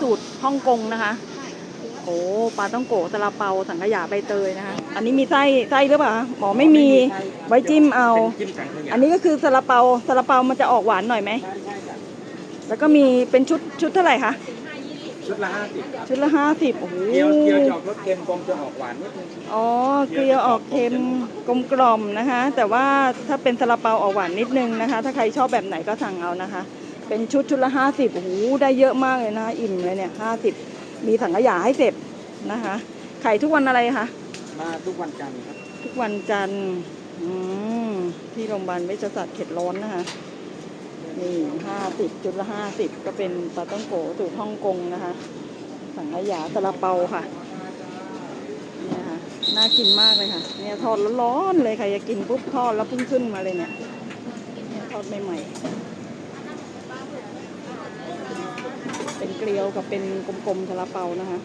สูตรฮ่องกงนะคะ โอ้ปลาต้องโกะซาลาเปาสังขยาใบเตยนะคะ อันนี้มีไส้ไส้หรือเปล่าคะหมอไม่มีไว้จิ้มเอาเป็นจิ้มสังขยาอันนี้ก็คือซาลาเปาซาลาเปามันจะออกหวานหน่อยไหมใช่ใช่จ้ะแล้วก็มีเป็นชุดชุดเท่าไหร่คะชุดละห้าสิบชุดละห้าสิบโอ้โหเกี๊ยวเกี๊ยวจะออกรสเค็มกลมจะออกหวานนิดนึงอ๋อเกลียวออกเค็มกลมกล่อมนะคะ แต่ว่าถ้าเป็นซาลาเปาออกหวานนิดนึงนะคะ ถ้าใครชอบแบบไหนก็สั่งเอานะคะ เป็นชุดชุดละห้าสิบโอ้โหได้เยอะมากเลยนะคะอิ่มเลยเนี่ยห้าสิบมีสังขยาให้เสร็จนะคะขายทุกวันอะไรคะมาทุกวันจันทร์ครับ ทุกวันจันทร์อืมที่โรงพยาบาลเวชศาสตร์เขตร้อนนะคะนี่ห้าสิบจุดละห้าสิบก็เป็นปลาต้องโกะสูตรฮ่องกงนะคะ สังขยาซาลาเปาค่ะเนี่ยค่ะน่ากินมากเลยค่ะ เนี่ยทอดร้อนๆเลยใครจะกินปุ๊บทอดแล้วเพิ่งขึ้นมาเลยเนี่ยเนี่ยทอดใหม่ๆ เป็นเกลียวกับเป็นกลมๆซาลาเปานะคะ